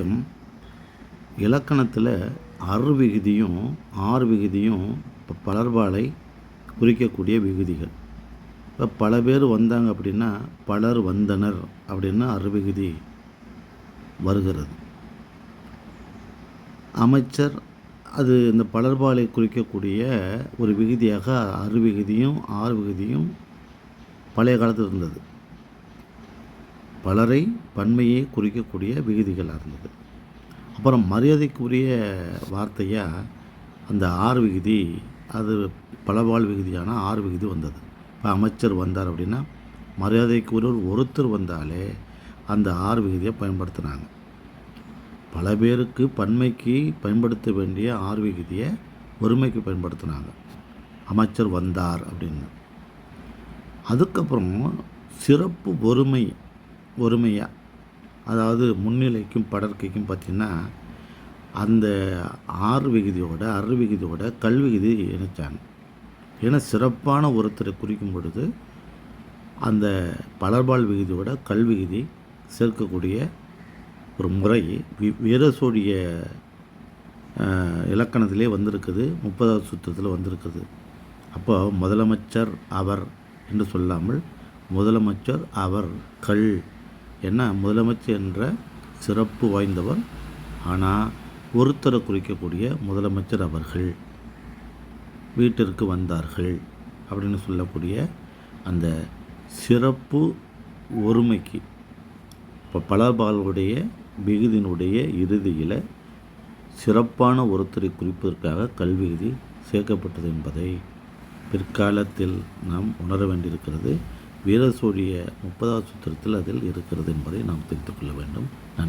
வணக்கம். இலக்கணத்தில் அருவிகுதியும் ஆறு விகுதியும் இப்போ பலர்பாலை குறிக்கக்கூடிய விகுதிகள். இப்போ பல பேர் வந்தாங்க அப்படின்னா பலர் வந்தனர் அப்படின்னா அருவிகுதி வருகிறது. அமைச்சர் அது இந்த பலர்பாலை குறிக்கக்கூடிய ஒரு விகுதியாக அருவிகுதியும் ஆறு விகுதியும் பழைய காலத்தில் இருந்தது. பலரை பன்மையை குறிக்கக்கூடிய விகுதிகளாக இருந்தது. அப்புறம் மரியாதைக்குரிய வார்த்தையாக அந்த ஆறு விகுதி அது பலவாழ் விகுதியான ஆறு விகுதி வந்தது. இப்போ அமைச்சர் வந்தார் அப்படின்னா மரியாதைக்குரியவர் ஒருத்தர் வந்தாலே அந்த ஆறு விகுதியை பயன்படுத்தினாங்க. பல பேருக்கு பன்மைக்கு பயன்படுத்த வேண்டிய ஆறு விகுதியை ஒருமைக்கு பயன்படுத்தினாங்க. அமைச்சர் வந்தார் அப்படின்னு. அதுக்கப்புறம் சிறப்பு ஒருமை ஒருமையாக அதாவது முன்னிலைக்கும் படற்கைக்கும் பார்த்திங்கன்னா அந்த ஆறு விகுதியோட அறு விகுதியோட கல்விகுதி இணைச்சாங்க. ஏன்னா சிறப்பான ஒருத்தரை குறிக்கும் பொழுது அந்த பலர்பால் விகுதியோட கல்விகுதி சேர்க்கக்கூடிய ஒரு முறை வி இலக்கணத்திலே வந்திருக்குது. முப்பதாவது சுத்தத்தில் வந்திருக்குது. அப்போ முதலமைச்சர் அவர் என்று சொல்லாமல் முதலமைச்சர் அவர் கள் என்ன? முதலமைச்சர் என்ற சிறப்பு வாய்ந்தவர். ஆனால் ஒருத்தரை குறிக்கக்கூடிய முதலமைச்சர் அவர்கள் வீட்டிற்கு வந்தார்கள் அப்படின்னு சொல்லக்கூடிய அந்த சிறப்பு ஒருமைக்கு இப்போ பலபாலுடைய விகுதியினுடைய இறுதியில் சிறப்பான ஒருத்தரை குறிப்பதற்காக கல்விகுதி சேர்க்கப்பட்டது என்பதை பிற்காலத்தில் நாம் உணர வேண்டியிருக்கிறது. வீரசூரிய முப்பதாவது சூத்திரத்தில் அதில் இருக்கிறது என்பதை நாம் தெரிந்து கொள்ள வேண்டும். நன்றி.